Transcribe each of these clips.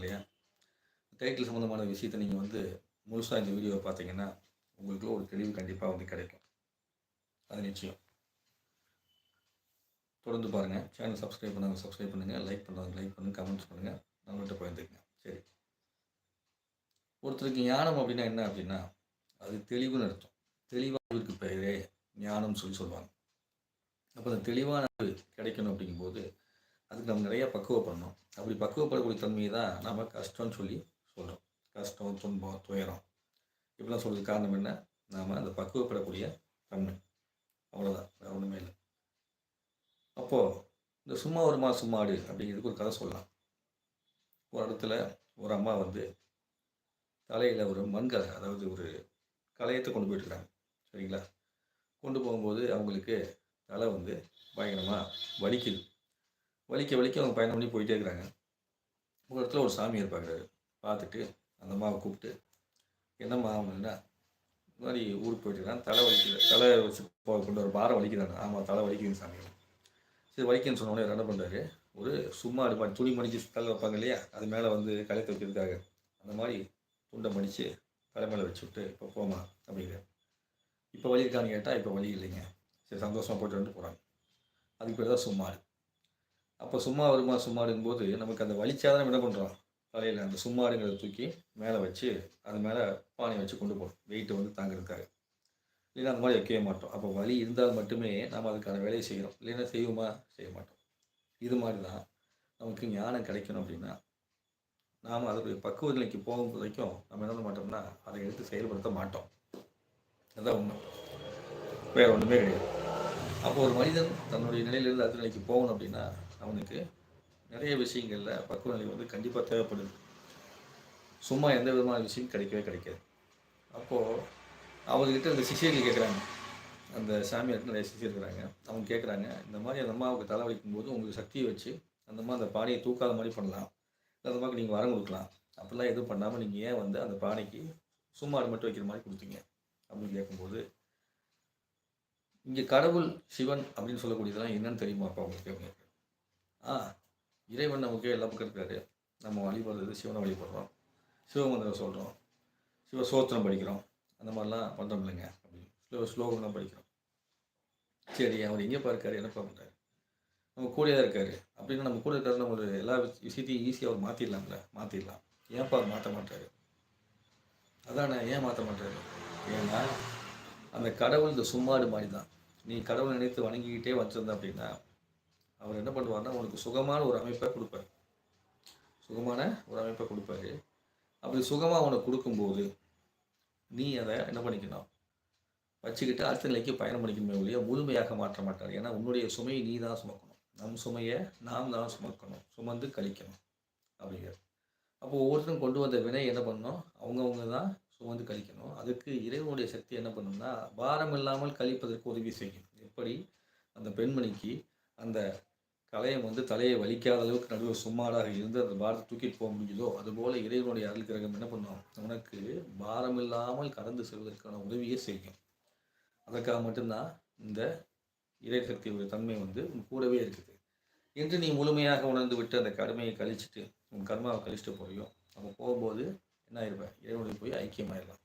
இல்லையா? டைட்டில் சம்மந்தமான விஷயத்தை நீங்கள் வந்து முழுசாக இந்த வீடியோவை பார்த்தீங்கன்னா உங்களுக்குள்ள ஒரு தெளிவு கண்டிப்பாக வந்து கிடைக்கும். அது நிச்சயம். தொடர்ந்து பாருங்கள் சேனல் சப்ஸ்கிரைப் பண்ணாங்க. சப்ஸ்கிரைப் பண்ணுங்கள் லைக் பண்ணாங்க. லைக் பண்ணுங்கள் கமெண்ட்ஸ் பண்ணுங்கள் நம்மள்கிட்ட பகிர்ந்துக்குங்க. சரி. ஒருத்தருக்கு ஞானம் அப்படின்னா என்ன அப்படின்னா அது தெளிவுன்னு அர்த்தம். தெளிவாக பெயரே ஞானம்னு சொல்லி சொல்லுவாங்க. அப்போ அந்த தெளிவான கிடைக்கணும் அப்படிங்கும்போது அதுக்கு நம்ம நிறைய பக்குவப்படணும். அப்படி பக்குவப்படக்கூடிய தன்மையை தான் நம்ம கஷ்டம்னு சொல்லி சொல்கிறோம் கஷ்டம் துன்பம் துயரம். இப்படிலாம் சொல்கிறது காரணம் என்ன? நாம் அந்த பக்குவப்படக்கூடிய தன்மை. அவ்வளோதான் வேறு ஒன்றுமே இல்லை. அப்போது இந்த சும்மா ஒரு மாதம் சும்மாடு அப்படிங்கிறதுக்கு ஒரு கதை சொல்லலாம். ஒரு இடத்துல ஒரு அம்மா வந்து தலையில் ஒரு மண்கலை அதாவது ஒரு கலையத்தை கொண்டு போயிட்டுருக்காங்க. சரிங்களா? கொண்டு போகும்போது அவங்களுக்கு தலை வந்து பயங்கரமாக வலிக்குது. வலிக்க வலிக்க அவங்க பயணம் பண்ணி போயிட்டே இருக்கிறாங்க. ஒரு இடத்துல ஒரு சாமியார் பார்க்குறாரு பார்த்துட்டு அந்த அம்மாவை கூப்பிட்டு என்னம்மா அப்படின்னா இந்த மாதிரி ஊருக்கு போயிட்டுருக்கான் தலை வலிக்குது. தலை வச்சு போ கொண்டு ஒரு பாரம் வலிக்குதானே? ஆமாம் தலை வலிக்குதுன்னு சாமி. சரி வலிக்குன்னு சொன்ன என்ன பண்ணுறாரு ஒரு சும்மா அது மாதிரி துணி மடிச்சு தலை வைப்பாங்க இல்லையா? அது மேலே வந்து கழுத்தை வைக்கிறதுக்காக. அந்த மாதிரி துண்டை மடித்து தலை மேலே வச்சு விட்டு இப்போ போமா அப்படிங்கிற இப்போ வலி இருக்கான்னு கேட்டால் இப்போ வலி இல்லைங்க. சரி சந்தோஷமாக போயிட்டு வந்து போகிறாங்க அதுக்கு பேர் தான் சும்மாடு அப்போ சும்மா வருமா சும்மாடுங்கும்போது நமக்கு அந்த வலிச்சாதான் நம்ம என்ன பண்ணுறோம் தலையில் அந்த சும்மாடுங்கிறத தூக்கி மேலே வச்சு அது மேலே பானை வச்சு கொண்டு போகணும். வெயிட்டை வந்து தாங்கிறதுக்காக. இல்லைன்னா அந்த மாதிரி வைக்கவே மாட்டோம். அப்போ வலி இருந்தால் மட்டுமே நாம் அதுக்கான வேலையை செய்கிறோம் இல்லைன்னா செய்வோமா? செய்ய மாட்டோம். இது மாதிரி தான் நமக்கு ஞானம் கிடைக்கணும் அப்படின்னா நாம் அதோடைய பக்குவ நிலைக்கு போகும் வரைக்கும் நம்ம என்ன பண்ண மாட்டோம்னா அதை எடுத்து செயல்படுத்த மாட்டோம். அதுதான் உண்மை. வேறு ஒன்றுமே கிடையாது. அப்போ ஒரு மனிதன் தன்னுடைய நிலையிலிருந்து அடுத்த நிலைக்கு போகணும் அப்படின்னா அவனுக்கு நிறைய விஷயங்களில் பக்குவ நிலை வந்து கண்டிப்பாக தேவைப்படுது. சும்மா எந்த விதமான விஷயம் கிடைக்கவே கிடைக்காது. அப்போது அவங்கக்கிட்ட இந்த சிஷியர்கள் கேட்குறாங்க அந்த சாமியார்கிட்ட நிறைய சிஷியர் இருக்கிறாங்க. அவங்க கேட்குறாங்க இந்த மாதிரி அந்த அம்மாவுக்கு தலை வலிக்கும் போது உங்களுக்கு சக்தியை வச்சு அந்த மாதிரி அந்த பானையை தூக்காத மாதிரி பண்ணலாம். அந்த மாதிரி நீங்கள் வரம் கொடுக்கலாம். அப்படிலாம் எதுவும் பண்ணாமல் நீங்கள் ஏன் வந்து அந்த பானைக்கு சும்மா அது மட்டும் வைக்கிற மாதிரி கொடுத்தீங்க? அப்படின்னு கேட்கும்போது இங்கே கடவுள் சிவன் அப்படின்னு சொல்லக்கூடியதெல்லாம் என்னன்னு தெரியுமா அப்பா உங்களுக்கு? அப்படின்னு ஆ இறைவன் நமக்கு எல்லா பக்கம் இருக்காரு. நம்ம வழிபடுறது சிவனை வழிபடுறோம். சிவமந்திரம் சொல்கிறோம் சிவ சோத்திரம் படிக்கிறோம். அந்த மாதிரிலாம் பண்ணுறோம் இல்லைங்க. அப்படின்னு ஸ்லோ ஸ்லோகம்லாம் படிக்கிறோம். சரி அவர் எங்கேப்பா இருக்காரு என்னப்பா பண்ணுறாரு நம்ம கூடயே தான் இருக்காரு. அப்படின்னா நம்ம கூட இருக்காரு நம்ம ஒரு எல்லா விஷயத்தையும் ஈஸியாக அவர் மாற்றிடலாம்ல மாற்றிடலாம் ஏன்ப்பா அவர் மாற்ற மாட்டாரு? அதானே ஏன் மாற்ற மாட்டாரு? ஏன்னா அந்த கடவுள் இந்த சும்மாடு மாதிரி தான். நீ கடவுளை நினைத்து வணங்கிக்கிட்டே வச்சிருந்த அப்படின்னா அவர் என்ன பண்ணுவார்னா உனக்கு சுகமான ஒரு அமைப்பை கொடுப்பார். சுகமான ஒரு அமைப்பை கொடுப்பாரு. அப்படி சுகமாக உனக்கு கொடுக்கும்போது நீ அதை என்ன பண்ணிக்கணும்? வச்சுக்கிட்டு அடுத்த நிலைக்கு பயணம் பண்ணிக்கணுமே ஒழிய முழுமையாக மாற்ற மாட்டார். ஏன்னா உன்னுடைய சுமையை நீ தான் சுமக்கணும். நம் சுமையை நாம் தான் சுமக்கணும். சுமந்து கழிக்கணும். அப்படிங்கிறது அப்போ ஒவ்வொருத்தரும் கொண்டு வந்த வினை என்ன பண்ணணும் அவங்கவுங்க தான் சுமந்து கழிக்கணும். அதுக்கு இறைவனுடைய சக்தி என்ன பண்ணணும்னா பாரம் இல்லாமல் கழிப்பதற்கு உதவி செய்யும். எப்படி? அந்த பெண்மணிக்கு அந்த கலையம் வந்து தலையை வலிக்காத அளவுக்கு நடுவில் சும்மாடாக இருந்து அந்த பாரத்தை தூக்கிட்டு போக முடியுதோ அதுபோல் இறைவனுடைய அருள் கிரகம் என்ன பண்ணும்? உனக்கு பாரம் இல்லாமல் கடந்து செல்வதற்கான உதவியை செய்யும். அதற்காக மட்டும்தான் இந்த இறை சக்தியுடைய தன்மை வந்து உன் கூடவே இருக்குது. என்று நீ முழுமையாக உணர்ந்து விட்டு அந்த கடமையை கழிச்சிட்டு உன் கர்மாவை கழிச்சிட்டு போறியோ நம்ம போகும்போது என்ன ஆயிருப்பேன் இறைவனுடைய போய் ஐக்கியமாயிடலாம்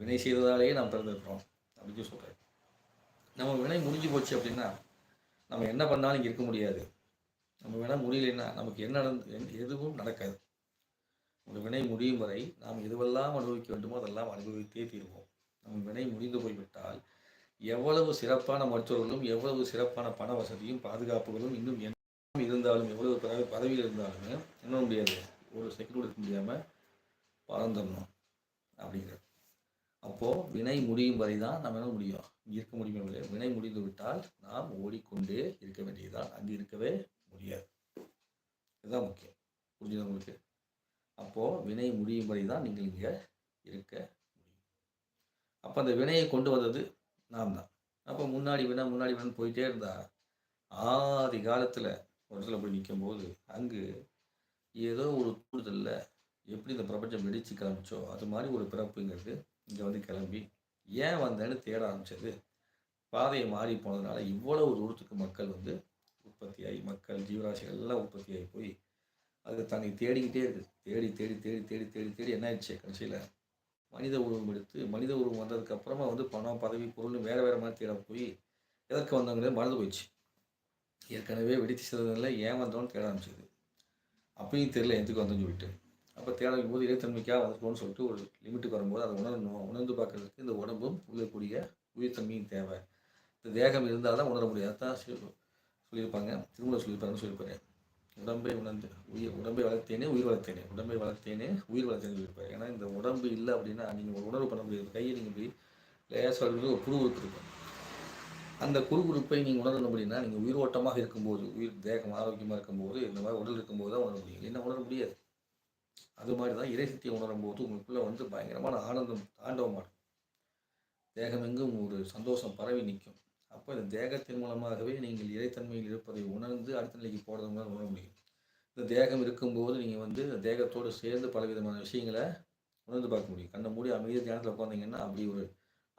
வினை செய்ததாலேயே நாம் பிறந்திருக்கிறோம் அப்படின்னு சொல்கிறேன் நம்ம வினை முடிஞ்சு போச்சு அப்படின்னா நம்ம என்ன பண்ணாலும் இங்கே இருக்க முடியாது. நம்ம வேணால் முடியலைன்னா நமக்கு என்ன நடந்து என்- எதுவும் நடக்காது. ஒரு வினை முடியும் வரை நாம் எதுவெல்லாம் அனுபவிக்க வேண்டுமோ அதெல்லாம் அனுபவித்தே தீர்வோம். நம் வினை முடிந்து போய்விட்டால் எவ்வளவு சிறப்பான மருத்துவர்களும் எவ்வளவு சிறப்பான பண வசதியும் பாதுகாப்புகளும் இன்னும் என்ன இருந்தாலும் எவ்வளவு பதவி- பதவியில் இருந்தாலுமே என்ன முடியாது? ஒரு செகண்ட் கொடுக்க முடியாமல் பறந்துடணும் அப்படிங்கிறது. அப்போது வினை முடியும் வரை தான் நம்ம என்ன முடியும்? இருக்க முடியுமே இல்லை வினை முடிந்து விட்டால் நாம் ஓடிக்கொண்டே இருக்க வேண்டியதுதான். அங்கே இருக்கவே முடியாது. இதுதான் முக்கியம். புரிஞ்சுது உங்களுக்கு? அப்போது வினை முடியும் வரை தான் நீங்கள் இங்கே இருக்க முடியும். அப்போ அந்த வினையை கொண்டு வந்தது நாம் தான். அப்போ முன்னாடி வினை முன்னாடி வினை போயிட்டே இருந்தா ஆதி காலத்தில் ஒரு இடத்துல போய் நிற்கும்போது அங்கு ஏதோ ஒரு தூண்டுதலில் எப்படி இந்த பிரபஞ்சம் வெடிச்சு கிளம்பிச்சோ அது மாதிரி ஒரு பிறப்புங்கிறது இங்கே வந்து கிளம்பி ஏன் வந்தேன்னு தேட ஆரம்பிச்சது. பாதையை மாறி போனதுனால இவ்வளவு தூரத்துக்கு மக்கள் வந்து உற்பத்தியாகி மக்கள் ஜீவராசிகள் எல்லாம் உற்பத்தியாகி போய் அது தன்னை தேடிக்கிட்டே இருக்குது தேடி தேடி தேடி தேடி தேடி தேடி என்ன ஆயிடுச்சு கடைசியில்? மனித உருவம் எடுத்து மனித உருவம் வந்ததுக்கப்புறமா வந்து பணம் பதவி பொருள் வேறு வேறு மாதிரி தேட போய் எதற்கு வந்தவங்களே மறந்து போயிடுச்சு. ஏற்கனவே வெடித்து செல்வதில் ஏன் வந்தோன்னு தேட ஆரம்பிச்சது. அப்பயும் தெரியல எதுக்கு வந்தோன்னு சொல்லிட்டு. அப்போ தேடும் போது இறைத்தன்மைக்காக வளர்க்கணும்னு சொல்லிட்டு ஒரு லிமிட்டுக்கு வரும்போது அதை உணரணும் உணர்ந்து பார்க்கறதுக்கு இந்த உடம்பும் உள்ளக்கூடிய உயிர்த்தன்மையும் தேவை. இந்த தேகம் இருந்தால் தான் உணர முடியாது தான் சொல்லியிருப்பாங்க. திருமணம் சொல்லியிருப்பாங்கன்னு சொல்லியிருப்பாரு. உடம்பை உணர்ந்து உயிர் உடம்பை வளர்த்தேனே உயிர் வளர்த்தேனே உடம்பை வளர்த்தேனே உயிர் வளர்த்தேன்னு சொல்லியிருப்பாரு. ஏன்னா இந்த உடம்பு இல்லை அப்படின்னா நீங்கள் ஒரு உணர்வு பண்ண முடியாது. கையை நீங்கள் போய் லேசாக ஒரு குறுகுறுப்பு இருக்கும். அந்த குறுகுறுப்பை நீங்கள் உணரணும் அப்படின்னா நீங்கள் உயிர் ஓட்டமாக இருக்கும்போது உயிர் தேகம் ஆரோக்கியமாக இருக்கும்போது இந்த மாதிரி உடல் இருக்கும்போது தான் உணர முடியும். என்ன உணர முடியாது. அது மாதிரி தான் இறைசக்தியை உணரும் போது உங்களுக்குள்ளே வந்து பயங்கரமான ஆனந்தம் தாண்டவமாடும் தேகமெங்கும் ஒரு சந்தோஷம் பரவி நிற்கும். அப்போ இந்த தேகத்தின் மூலமாகவே நீங்கள் இறைத்தன்மையில் இருப்பதை உணர்ந்து அடுத்த நிலைக்கு போகிறது மூலம் உணர முடியும். இந்த தேகம் இருக்கும்போது நீங்கள் வந்து தேகத்தோடு சேர்ந்து பலவிதமான விஷயங்களை உணர்ந்து பார்க்க முடியும். கண்ணை மூடி அமைதி தியானத்தில் உட்காந்தீங்கன்னா அப்படி ஒரு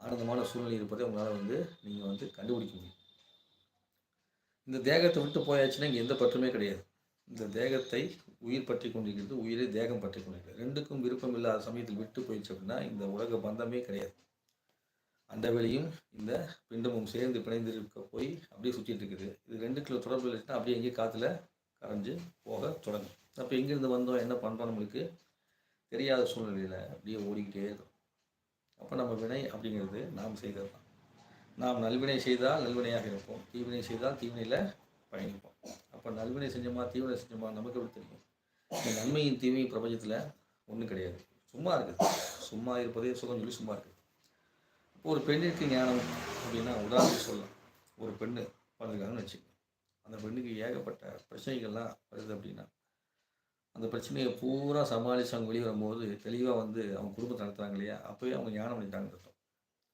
ஆனந்தமான சூழ்நிலை இருப்பதை உங்களால் வந்து நீங்கள் வந்து கண்டுபிடிக்க முடியும். இந்த தேகத்தை விட்டு போயாச்சுன்னா இங்கே எந்த பற்றுமே கிடையாது. இந்த தேகத்தை உயிர் பற்றி கொண்டிருக்கிறது உயிரை தேகம் பற்றி கொண்டிருக்கிறது. ரெண்டுக்கும் விருப்பம் இல்லாத சமயத்தில் விட்டு போயிடுச்சு அப்படின்னா இந்த உலக பந்தமே கிடையாது. அந்த வேலையும் இந்த பிண்டமும் சேர்ந்து பிணைந்து இருக்க போய் அப்படியே சுற்றிட்டு இருக்குது. இது ரெண்டு கிலோ தொடர்பு இல்லைன்னா அப்படியே எங்கேயும் காற்றுல கரைஞ்சு போக தொடங்கும். அப்போ எங்கேருந்து வந்தோம் என்ன பண்ணுறோம் நம்மளுக்கு தெரியாத சூழ்நிலையில் அப்படியே ஓடிக்கிட்டே இருக்கும். அப்போ நம்ம வினை அப்படிங்கிறது நாம் செய்தது தான் நாம் நல்வினை செய்தால் நல்வினையாக இருப்போம். தீவினை செய்தால் தீவினையில் பயணிப்போம். அப்போ நல்வினை செஞ்சோமா தீவினை செஞ்சோமா நமக்கு எப்படி தெரியும்? இந்த நன்மையின் தீமையும் பிரபஞ்சத்தில் ஒன்றும் கிடையாது. சும்மா இருக்குது சும்மா இருப்பதே சுகம் சொல்லி சும்மா இருக்குது இப்போ ஒரு பெண்ணிற்கு ஞானம் அப்படின்னா உதாரணத்துக்கு சொல்லலாம். ஒரு பெண்ணு பண்ணிருக்காங்கன்னு வச்சுக்கோங்க. அந்த பெண்ணுக்கு ஏகப்பட்ட பிரச்சனைகள்லாம் வருது அப்படின்னா அந்த பிரச்சனையை பூரா சமாளித்து அவங்க வெளியே வரும்போது தெளிவாக வந்து அவங்க குடும்பத்தை நடத்துகிறாங்க இல்லையா? அப்போயே அவங்க ஞானம் அடைஞ்சாங்க அர்த்தம்.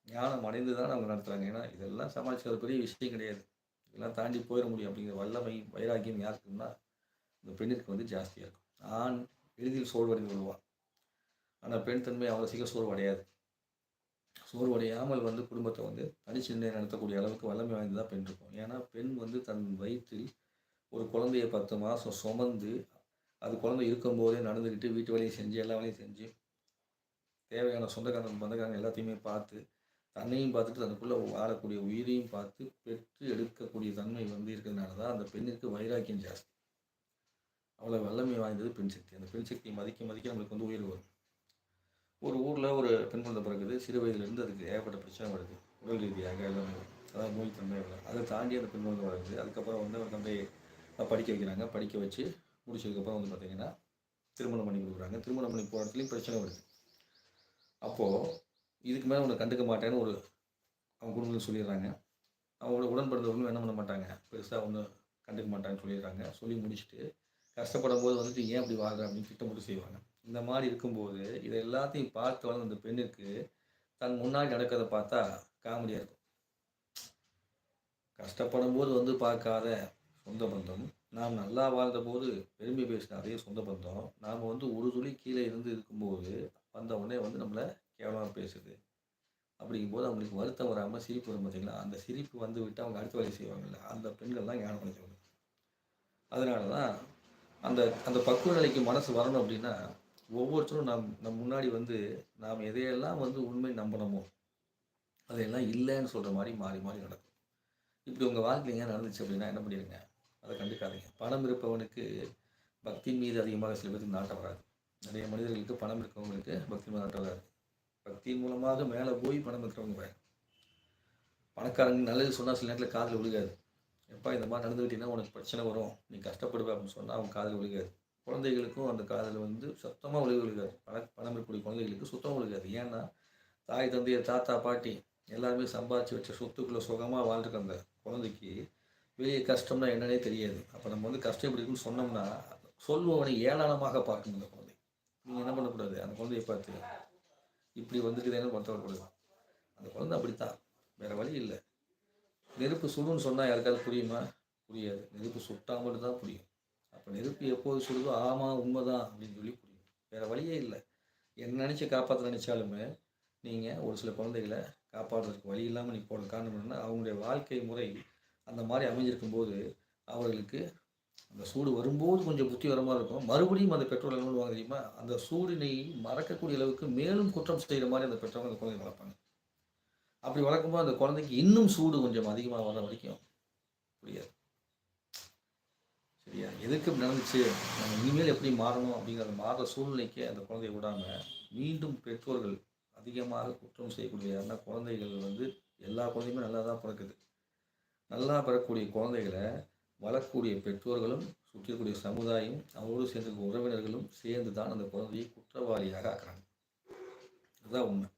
ஞானம் அடைந்து தான் அவங்க நடத்துகிறாங்க ஏன்னா இதெல்லாம் சமாளிச்சுக்கிறது பெரிய விஷயம் கிடையாது. இதெல்லாம் தாண்டி போயிட முடியும் அப்படிங்கிற வல்லமை வைராக்கியம் யாருக்குன்னா இந்த பெண்ணிற்கு வந்து ஜாஸ்தியாக இருக்கும். ஆண் எளிதில் சோர்வடைந்து கொள்வான் ஆனால் பெண் தன்மை அவ்வளோ சீக்கிரம் சோர்வடையாது. சோர்வடையாமல் வந்து குடும்பத்தை வந்து தனிச்சின்ன நடத்தக்கூடிய அளவுக்கு வல்லமை வாய்ந்ததாக பெண் இருக்கும். ஏன்னா பெண் வந்து தன் வயிற்றில் ஒரு குழந்தைய பத்து மாதம் சுமந்து அது குழந்தை இருக்கும்போதே நடந்துக்கிட்டு வீட்டு வேலையும் செஞ்சு எல்லா வேலையும் செஞ்சு தேவையான சொந்தக்காரங்க பந்தக்காரங்க எல்லாத்தையுமே பார்த்து தன்னையும் பார்த்துட்டு தனக்குள்ளே வாழக்கூடிய உயிரையும் பார்த்து பெற்று எடுக்கக்கூடிய தன்மை வந்து இருக்கிறதுனால தான் அந்த பெண்ணிற்கு வைராக்கியம் ஜாஸ்தி. அவ்வளோ வல்லமை வாய்ந்தது பெண் சக்தி. அந்த பெண் சக்தியை மதிக்க மதிக்க நம்மளுக்கு வந்து உயிர் வரும். ஒரு ஊரில் ஒரு பெண் குழந்தை பிறகுது சிறு வயதுலேருந்து அதுக்கு ஏகப்பட்ட பிரச்சனை வருது. உடல் ரீதியாக எல்லாமே. அதாவது நோய் தன்மை வரும் அதை தாண்டி அந்த பெண் குழந்தை வருது அதுக்கப்புறம் வந்து ஒரு தந்தையை படிக்க வைக்கிறாங்க. படிக்க வச்சு முடிச்சதுக்கப்புறம் வந்து பார்த்திங்கன்னா திருமணம் பண்ணி கொடுக்குறாங்க. திருமணம் பண்ணி போகிறதுலேயும் பிரச்சனை வருது. அப்போது இதுக்கு மேலே உன்னை கண்டுக்க மாட்டேன்னு ஒரு அவங்க குடும்பத்தில் சொல்லிடுறாங்க. அவங்களோட உடன்படுறவங்களும் என்ன பண்ண மாட்டாங்க? பெருசாக ஒன்றும் கண்டுக்க மாட்டாங்கன்னு சொல்லிடுறாங்க. சொல்லி முடிச்சுட்டு கஷ்டப்படும் போது வந்துட்டு ஏன் அப்படி வாழ்ற அப்படின்னு திட்டமிட்டு செய்வாங்க. இந்த மாதிரி இருக்கும்போது இதை எல்லாத்தையும் பார்த்து வளர்ந்த அந்த பெண்ணுக்கு தன் முன்னாடி நடக்கிறத பார்த்தா காமெடியாக இருக்கும். கஷ்டப்படும் போது வந்து பார்க்காத சொந்த பந்தம். நாம் நல்லா வாழ்ந்த போது பெருமை பேசின அதே சொந்த பந்தம். நாம் வந்து ஒரு துளி கீழே இருந்து இருக்கும்போது வந்த உடனே வந்து நம்மளை கேவலமாக பேசுது. அப்படிங்கும்போது அவங்களுக்கு வருத்தம் வராமல் சிரிப்பு வரும் பார்த்திங்களா அந்த சிரிப்பு வந்து விட்டு அவங்க அடுத்த வேலை செய்வாங்கல்ல அந்த பெண்கள்லாம் ஞானம் அடைஞ்சவங்க அதனால தான் அந்த அந்த பக்குவ நிலைக்கு மனசு வரணும் அப்படின்னா ஒவ்வொருத்தரும் நம் நம் முன்னாடி வந்து நாம் எதையெல்லாம் வந்து உண்மை நம்பணுமோ அதையெல்லாம் இல்லைன்னு சொல்கிற மாதிரி மாறி மாறி நடக்கும். இப்படி உங்கள் வாழ்க்கையில் ஏன் நடந்துச்சு அப்படின்னா என்ன பண்ணிடுங்க? அதை கண்டுக்காதீங்க. பணம் இருப்பவனுக்கு பக்தி மீது அதிகமாக சில பேருக்கு நாட்டம் வராது. நிறைய மனிதர்களுக்கு பணம் இருக்கவங்களுக்கு பக்தி மீது நாட்டம் வராது. பக்தி மூலமாக மேலே போய் பணம் இருக்கிறவங்க பணக்காரங்க நல்லது சொன்னால் சில நேரத்தில் காதில் விழுகாது. எப்பா இந்த மாதிரி நடந்துக்கிட்டீங்கன்னா உனக்கு பிரச்சனை வரும். நீ கஷ்டப்படுவே அப்படின்னு சொன்னால் அவங்க காதில் விழுகாது. குழந்தைகளுக்கும் அந்த காதில் வந்து சுத்தமாக விழுக விழுகாது. பண பணம் இருக்கக்கூடிய குழந்தைகளுக்கு சுத்தமாக விழுகாது. ஏன்னா தாய் தந்தையர் தாத்தா பாட்டி எல்லாருமே சம்பாதிச்சு வச்ச சொத்துக்குள்ளே சுகமாக வாழ்ந்துருக்க அந்த குழந்தைக்கு வெளியே கஷ்டம்னா என்னன்னே தெரியாது. அப்போ நம்ம வந்து கஷ்டம் எப்படி இருக்குன்னு சொன்னோம்னா சொல்லுவவனை ஏளனமாக பார்க்கணும் அந்த குழந்தை. நீங்கள் என்ன பண்ணக்கூடாது? அந்த குழந்தையை பார்த்து இப்படி வந்துட்டுதேன்னு வருத்தப்படக்கூடாது அந்த குழந்தை அப்படித்தான். வேறு வழி இல்லை. நெருப்பு சுடுன்னு சொன்னால் யாருக்காவது புரியுமா? புரியாது. நெருப்பு சுட்டால் மட்டும்தான் புரியும். அப்போ நெருப்பு எப்போது சுடுதோ ஆமாம் உண்மைதான் அப்படின்னு சொல்லி புரியும். வேறு வழியே இல்லை. என்ன நினச்சி காப்பாற்ற நினச்சாலுமே நீங்கள் ஒரு சில குழந்தைகளை காப்பாற்றுறதுக்கு வழி இல்லாமல் நீ போன காரணம் என்னென்னா அவங்களுடைய வாழ்க்கை முறை அந்த மாதிரி அமைஞ்சிருக்கும் போது அவர்களுக்கு அந்த சூடு வரும்போது கொஞ்சம் புத்தி வர மாதிரி இருக்கும். மறுபடியும் அந்த பெற்றோர் என்ன பண்ணுவாங்க தெரியுமா? அந்த சூடினை மறக்கக்கூடிய அளவுக்கு மேலும் குற்றம் செய்கிற மாதிரி அந்த பெற்றோர் அந்த குழந்தைய வளர்ப்பாங்க. அப்படி வளர்க்கும்போது அந்த குழந்தைக்கு இன்னும் சூடு கொஞ்சம் அதிகமாக வர வரைக்கும் புரியாது. சரியா? எதுக்கு நடந்துச்சு? நம்ம இனிமேல் எப்படி மாறணும் அப்படிங்கிற மாறுற சூழ்நிலைக்கு அந்த குழந்தைய விடாமல் மீண்டும் பெற்றோர்கள் அதிகமாக குற்றம் செய்யக்கூடிய யாருன்னா குழந்தைகள் வந்து எல்லா குழந்தையுமே நல்லா தான் பிறக்குது. நல்லா பிறக்கக்கூடிய குழந்தைகளை வளரக்கூடிய பெற்றோர்களும் சுற்றி சமுதாயம் அவங்களோடு சேர்ந்து உறவினர்களும் சேர்ந்து தான் அந்த குழந்தையை குற்றவாளியாக ஆக்குறாங்க. அதுதான் உண்மை.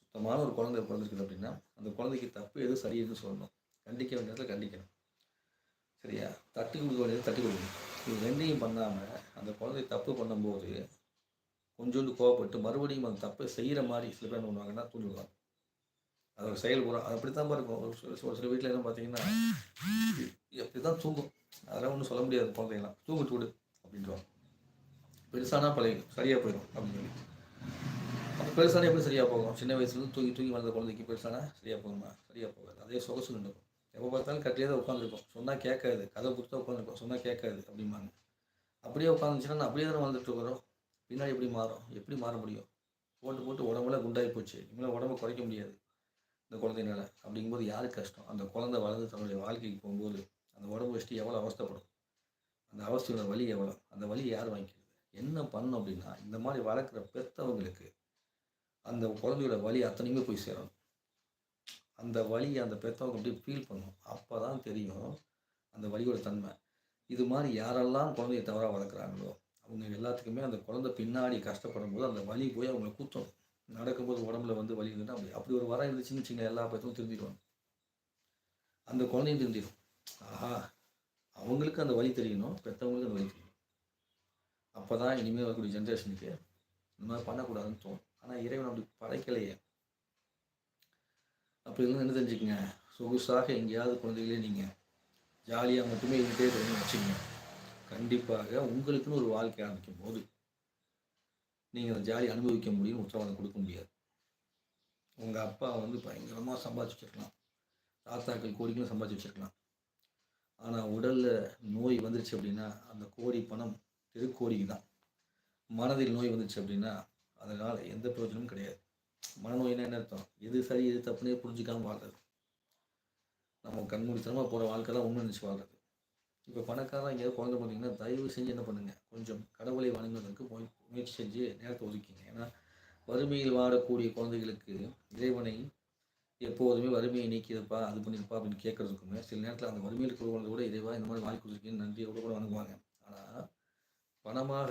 சுத்தமான ஒரு குழந்தை பிறந்திருக்குது அப்படின்னா அந்த குழந்தைக்கு தப்பு எது சரின்னு சொல்லணும். கண்டிக்க வேண்டிய இடத்துல கண்டிக்கணும். சரியா? தட்டி கொடுக்க வேண்டியது தட்டி கொடுக்கணும். இது ரெண்டையும் பண்ணாமல் அந்த குழந்தை தப்பு பண்ணும்போது கொஞ்சோண்டு கோவப்பட்டு மறுபடியும் அந்த தப்பை செய்கிற மாதிரி சில பேர் என்ன பண்ணுவாங்கன்னா தூண்டி விடுவாங்க அதோட செயல்புறம் அது அப்படி தான் இருக்கும் ஒரு சில ஒரு சில வீட்டில் என்ன பார்த்தீங்கன்னா அப்படி தான் தூங்கும். அதெல்லாம் ஒன்றும் சொல்ல முடியாது குழந்தைங்களாம் தூங்கிட்டு விடு அப்படின்றாங்க பெருசானா பழைய சரியாக போயிடும் அப்படின்னு சொல்லி. அப்போ பெருசானா எப்படி சரியாக போகும்? சின்ன வயசுலேருந்து தூங்கி தூங்கி வளர்ந்த குழந்தைக்கு பெருசானா சரியாக போகுமா? சரியாக போகாது. அதே சொகசு நின்றுக்கும் எப்போ பார்த்தாலும் கட்டிலே தான் உட்காந்துருக்கும் சொன்னால் கேட்காது. கதை கொடுத்தா உட்காந்துருக்கும் சொன்னால் கேட்காது அப்படிம்பாங்க. அப்படியே உட்காந்துச்சுன்னா அப்படியே தானே வளர்ந்துட்டு இருக்கிறோம். பின்னாடி எப்படி மாறும்? எப்படி மாற முடியும்? போட்டு போட்டு உடம்புல குண்டாகி போச்சு. இனிமேல் உடம்ப குறைக்க முடியாது. இந்த குழந்தைனால அப்படிங்கும்போது யாருக்கு கஷ்டம்? அந்த குழந்தை வளர்ந்து தன்னுடைய வாழ்க்கைக்கு போகும்போது அந்த உடம்பு வச்சுட்டு எவ்வளோ அவஸ்தப்படும்? அந்த அவஸ்தையோட வலி எவ்வளோ அந்த வழி யார் வாங்கிக்கிறது? என்ன பண்ணும் அப்படின்னா இந்த மாதிரி வளர்க்குற பெற்றவங்களுக்கு அந்த குழந்தையோட வலி அத்தனையுமே போய் சேரணும். அந்த வலி அந்த பெற்றவங்க அப்படியே ஃபீல் பண்ணும் அப்போ தான் தெரியும் அந்த வழியோட தன்மை. இது மாதிரி யாரெல்லாம் குழந்தைய தவறாக வளர்க்குறாங்களோ அவங்க எல்லாத்துக்குமே அந்த குழந்தை பின்னாடி கஷ்டப்படும் போது அந்த வலி போய் அவங்களை கூத்தணும். நடக்கும்போது உடம்புல வந்து வலி இருந்துன்னா அப்படி அப்படி ஒரு வரம் இருந்துச்சுன்னு வச்சுங்க எல்லா பேர்த்தும் திருந்திடுவாங்க. அந்த குழந்தையும் திருந்திடும். ஆஹா அவங்களுக்கு அந்த வழி தெரியணும் பெற்றவங்களுக்கு அந்த வழி தெரியணும். அப்போ தான் இனிமேல் வரக்கூடிய ஜென்ரேஷனுக்கு இந்த மாதிரி பண்ணக்கூடாதுன்னு தோணும். ஆனால் இறைவன் அப்படி படைக்கலையே. அப்படி இல்லைன்னு என்ன தெரிஞ்சுக்கங்க? சொகுசாக எங்கேயாவது குழந்தைகளே நீங்கள் ஜாலியாக மட்டுமே இருந்துகிட்டே இருக்கணும்னு வச்சுக்கோங்க. கண்டிப்பாக உங்களுக்குன்னு ஒரு வாழ்க்கை ஆரம்பிக்கும் போது நீங்கள் அந்த ஜாலி அனுபவிக்க முடியும் உத்தரவாதம் கொடுக்க முடியாது. உங்கள் அப்பா வந்து பயங்கரமாக சம்பாதிச்சு வச்சிருக்கலாம் தாத்தாக்கள் கோடிகளும் சம்பாதிச்சு வச்சிருக்கலாம் ஆனால் உடலில் நோய் வந்துருச்சு அப்படின்னா அந்த கோடி பணம் திருக்கோடிக்கு தான் மனதில் நோய் வந்துருச்சு அப்படின்னா அதனால் எந்த பிரயோஜனமும் கிடையாது. மனநோயினா என்ன அர்த்தம்? எது சரி எது தப்புனே புரிஞ்சுக்காமல் வாழ்றது. நம்ம கண்மூடித்தனமாக போகிற வாழ்க்கை தான் உண்மை நினச்சி வாழ்றது. இப்போ பணக்காரன் எங்கேயாவது குழந்தை பார்த்தீங்கன்னா தயவு செஞ்சு என்ன பண்ணுங்கள் கொஞ்சம் கடவுளை வணங்குவதற்கு முயற்சி செஞ்சு நேரத்தை ஒதுக்கிங்க. ஏன்னா வறுமையில் வாடக்கூடிய குழந்தைகளுக்கு இறைவனை எப்போதுமே வறுமையை நீக்கியதுப்பா அது பண்ணியிருப்பா அப்படின்னு கேட்கறதுக்குமே சில நேரத்தில் அந்த வறுமையில் இருக்கிறவங்க கூட இறைவா இந்த மாதிரி வாய் கொடுத்துருக்கீங்கன்னு நன்றியோட கூட வணங்குவாங்க. ஆனால் பணமாக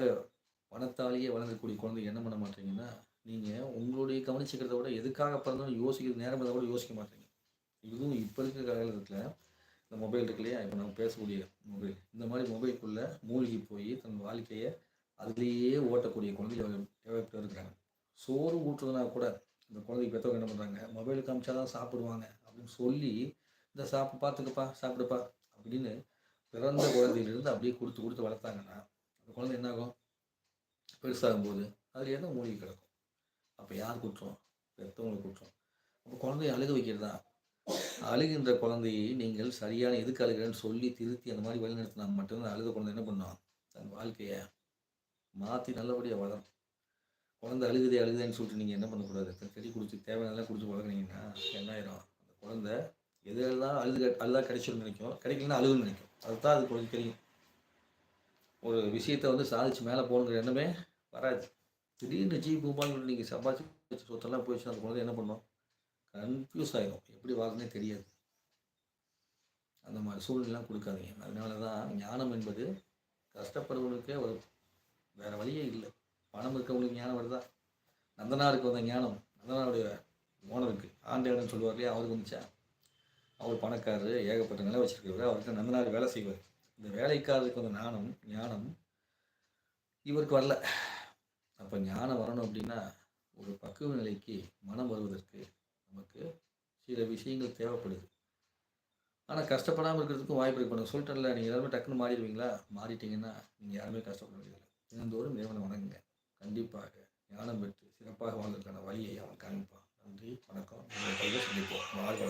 பணத்தாலேயே வளர்ந்தக்கூடிய குழந்தைங்க என்ன பண்ண மாட்டீங்கன்னா நீங்கள் உங்களுடைய கவனிச்சுக்கிறத விட எதுக்காக பிறந்தாலும் யோசிக்கிறது நேரம் கூட யோசிக்க மாட்டீங்க. இதுவும் இப்போ இருக்கிற காலகட்டத்தில் இந்த மொபைல் இருக்கு இல்லையா இப்போ நம்ம பேசக்கூடிய மொபைல். இந்த மாதிரி மொபைலுக்குள்ளே மூழ்கி போய் தன் வாழ்க்கையை அதுலேயே ஓட்டக்கூடிய குழந்தைகள் தேவைப்பட்டு இருக்கிறாங்க. சோறு ஊற்றுறதுனா கூட இந்த குழந்தைக்கு பெற்றவங்க என்ன பண்ணுறாங்க மொபைல் காமிச்சா தான் சாப்பிடுவாங்க. அப்படின்னு சொல்லி இந்த சாப்பிட பார்த்துக்கப்பா சாப்பிடுப்பா அப்படின்னு பிறந்த குழந்தையிலிருந்து அப்படியே கொடுத்து கொடுத்து வளர்த்தாங்கன்னா அந்த குழந்தை என்னாகும்? பெருசாகும்போது அதில் என்ன மூழ்கி கிடக்கும். அப்போ யார் குற்றம்? பெற்றவங்களுக்கு குற்றம். அப்போ குழந்தைய அழுக வைக்கிறதா? அழுகின்ற குழந்தையை நீங்கள் சரியான எதுக்கு அழுகிறேன்னு சொல்லி திருத்தி அந்த மாதிரி வழிநடத்தினா மட்டும்தான் அழுத குழந்தை என்ன பண்ணும் தன் வாழ்க்கையை மாற்றி நல்லபடியாக வளரும். குழந்தை அழுகுதே அழுகுதேன்னு சொல்லிட்டு நீங்கள் என்ன பண்ணக்கூடாது? செடி குடிச்சு தேவையானலாம் குடிச்சு வளர்க்குறீங்கன்னா என்ன ஆயிரும் அந்த குழந்தை எது எல்லாம் அழுது அழுதா கிடைச்சிடும் நினைக்கும்? கிடைக்கலன்னா அழுகுன்னு நினைக்கும். அதுதான் அது குழந்தை தெரியும். ஒரு விஷயத்தை வந்து சாதிச்சு மேலே போகணுங்கிற எண்ணமே வராது. திடீர்னு ஜி பூபான்னு நீங்கள் சம்பாதிச்சு சொத்தெல்லாம் போயிடுச்சு அந்த குழந்தை என்ன பண்ணும்? கன்ஃபியூஸ் ஆகிடும் எப்படி வாழ்றதுனே தெரியாது. அந்த மாதிரி சூழ்நிலாம் கொடுக்காதீங்க. அதனால தான் ஞானம் என்பது கஷ்டப்படுறவங்களுக்கே ஒரு வேறு வழியே இல்லை. பணம் இருக்கவங்களுக்கு ஞானம் வருதா? நந்தனாருக்கு வந்த ஞானம். நந்தனாருடைய ஓனருக்கு ஆண்டேடன் சொல்லுவார் இல்லையா? அவருக்கு வந்துச்சா? அவர் பணக்காரர் ஏகப்பட்ட நிலை வச்சிருக்கிறவர். அவருக்கு நந்தனார் வேலை செய்வார். இந்த வேலைக்காரருக்கு வந்த ஞானம் ஞானம் இவருக்கு வரல. அப்போ ஞானம் வரணும் அப்படின்னா ஒரு பக்குவ நிலைக்கு மனம் வருவதற்கு நமக்கு சில விஷயங்கள் தேவைப்படுது. ஆனால் கஷ்டப்படாமல் இருக்கிறதுக்கும் வாய்ப்பு இருக்கு. பண்ண சொல்லிட்டேன்ல நீங்கள் எல்லாருமே டக்குன்னு மாறிடுவீங்களா? மாறிட்டீங்கன்னா நீங்கள் யாருமே கஷ்டப்பட வேண்டியதில்லை. தினந்தோறும் இறைவனை வணங்குங்க. கண்டிப்பாக ஞானம் பெற்று சிறப்பாக வாழ்வதற்கான வழியை அவன் காண்பான். நன்றி வணக்கம். சந்திப்போம். வாழ்க்கை